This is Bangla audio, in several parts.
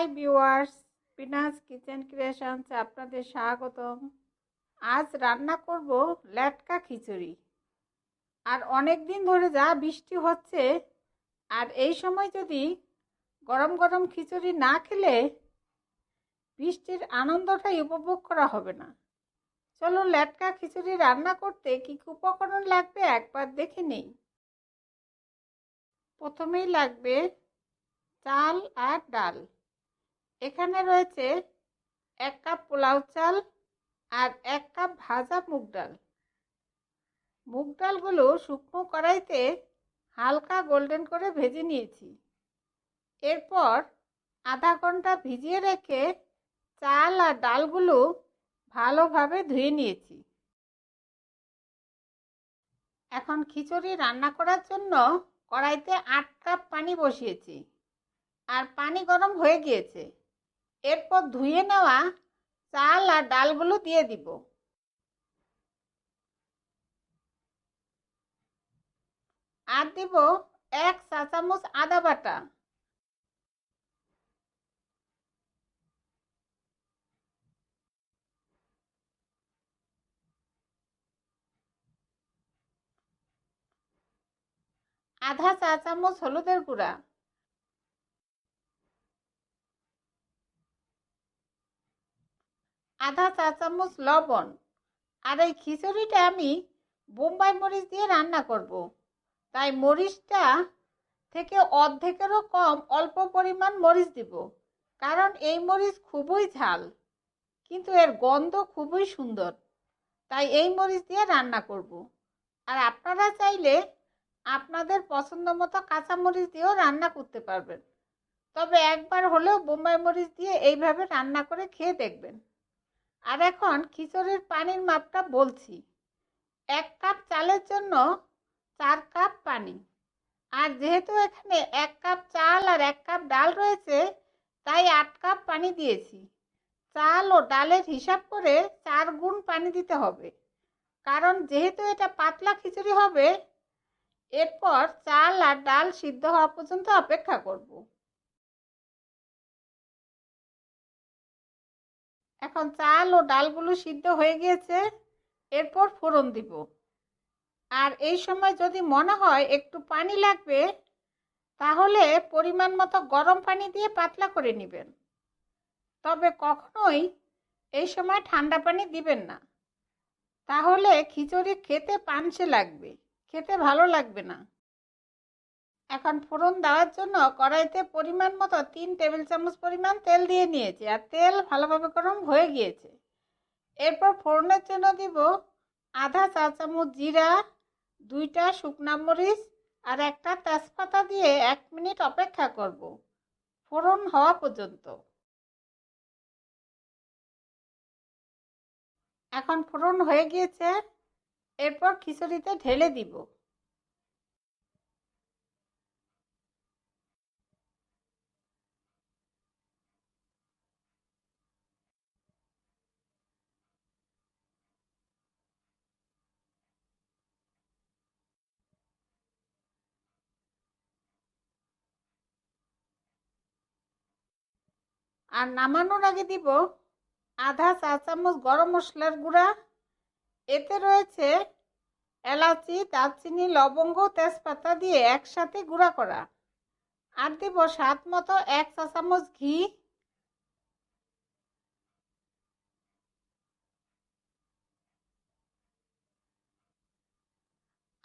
হাই ভিউয়ার্স পিনাস কিচেন ক্রিয়েশনসে আপনাদের স্বাগতম। আজ রান্না করব ল্যাটকা খিচুড়ি। আর অনেক দিন ধরে যা বৃষ্টি হচ্ছে, আর এই সময় যদি গরম গরম খিচুড়ি না খেলে, বৃষ্টির আনন্দটাই উপভোগ করা হবে না। চলো ল্যাটকা খিচুড়ি রান্না করতে কী কী উপকরণ লাগবে একবার দেখে নেই। প্রথমেই লাগবে চাল আর ডাল। এখানে রয়েছে এক কাপ পোলাও চাল আর এক কাপ ভাজা মুগ ডাল। মুগ ডালগুলো শুকনো কড়াইতে হালকা গোল্ডেন করে ভেজে নিয়েছি। এরপর আধা ঘণ্টা ভিজিয়ে রেখে চাল আর ডালগুলো ভালোভাবে ধুয়ে নিয়েছি। এখন খিচুড়ি রান্না করার জন্য কড়াইতে আট কাপ পানি বসিয়েছি। আর পানি গরম হয়ে গিয়েছে। এরপর ধুয়ে নেওয়া চাল আর ডালগুলো দিয়ে দিব। আর দিব এক চা চামচ আদা বাটা। আধা চা চামচ হলুদের গুঁড়া। আধা চা চামচ লবণ আর এই খিচুড়িটা আমি বোম্বাই মরিচ দিয়ে রান্না করব। তাই মরিচটা থেকে অর্ধেকেরও কম অল্প পরিমাণ মরিচ দিব, কারণ এই মরিচ খুবই ঝাল, কিন্তু এর গন্ধ খুবই সুন্দর, তাই এই মরিচ দিয়ে রান্না করব। আর আপনারা চাইলে আপনাদের পছন্দ মতো কাঁচামরিচ দিয়েও রান্না করতে পারবেন, তবে একবার হলেও বোম্বাই মরিচ দিয়ে এইভাবে রান্না করে খেয়ে দেখবেন আর এখন খিচুড়ির পানির মাপটা বলছি। এক কাপ চালের জন্য চার কাপ পানি। আর যেহেতু এখানে এক কাপ চাল আর এক কাপ ডাল রয়েছে, তাই আট কাপ পানি দিয়েছি। চাল ও ডালের হিসাব করে চার গুণ পানি দিতে হবে। কারণ যেহেতু এটা পাতলা খিচুড়ি হবে, এরপর চাল আর ডাল সিদ্ধ হওয়া পর্যন্ত অপেক্ষা করব। এখন চাল ও ডালগুলো সিদ্ধ হয়ে গিয়েছে, এরপর ফোড়ন দিব। আর এই সময় যদি মনে হয় একটু পানি লাগবে, তাহলে পরিমাণ মতো গরম পানি দিয়ে পাতলা করে নেবেন। তবে কখনোই এই সময় ঠান্ডা পানি দিবেন না। তাহলে খিচুড়ি খেতে পানসে লাগবে, খেতে ভালো লাগবে না। এখন ফোড়ন দেওয়ার জন্য কড়াইতে পরিমাণ মতো তিন টেবিল চামচ পরিমাণ তেল দিয়ে নিয়েছি আর তেল ভালোভাবে গরম হয়ে গিয়েছে। এরপর ফোড়নের জন্য দিব আধা চা চামচ জিরা, দুইটা শুকনা মরিচ আর একটা তেজপাতা দিয়ে এক মিনিট অপেক্ষা করব। ফোড়ন হওয়া পর্যন্ত। এখন ফোড়ন হয়ে গিয়েছে। এরপর খিচুড়িতে ঢেলে দিব। আর নামানোর আগে দিব আধা চা চামচ গরম মশলার গুঁড়া। এতে রয়েছে এলাচি, দারচিনি, লবঙ্গ, তেজপাতা দিয়ে একসাথে গুঁড়া করা। আর দিব স্বাদ মতো এক চা চামচ ঘি।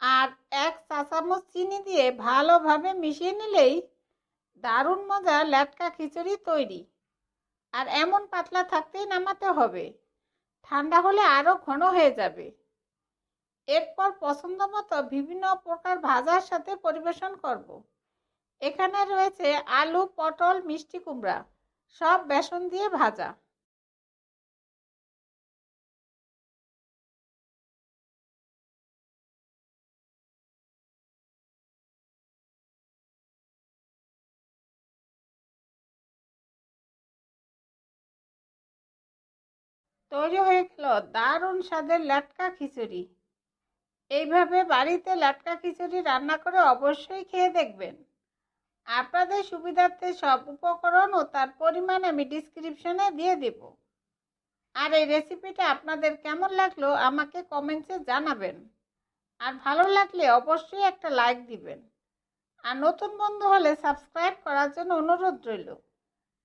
আর এক চা চামচ চিনি দিয়ে ভালোভাবে মিশিয়ে নিলেই দারুণ মজা ল্যাটকা খিচুড়ি তৈরি। আর এমন পাতলা থাকতেই নামাতে হবে। ঠান্ডা হলে আরও ঘন হয়ে যাবে। এরপর পছন্দ মতো বিভিন্ন প্রকার ভাজার সাথে পরিবেশন করব। এখানে রয়েছে আলু, পটল, মিষ্টি কুমড়া, সব বেসন দিয়ে ভাজা। তৈরি হয়ে গেল দারুণ স্বাদের লাটকা খিচুড়ি। এইভাবে বাড়িতে লাটকা খিচুড়ি রান্না করে অবশ্যই খেয়ে দেখবেন। আপনাদের সুবিধার্থে সব উপকরণ ও তার পরিমাণ আমি ডিসক্রিপশনে দিয়ে দেব। আর এই রেসিপিটা আপনাদের কেমন লাগল আমাকে কমেন্টসে জানাবেন। আর ভালো লাগলে অবশ্যই একটা লাইক দিবেন। আর নতুন বন্ধু হলে সাবস্ক্রাইব করার জন্য অনুরোধ রইল।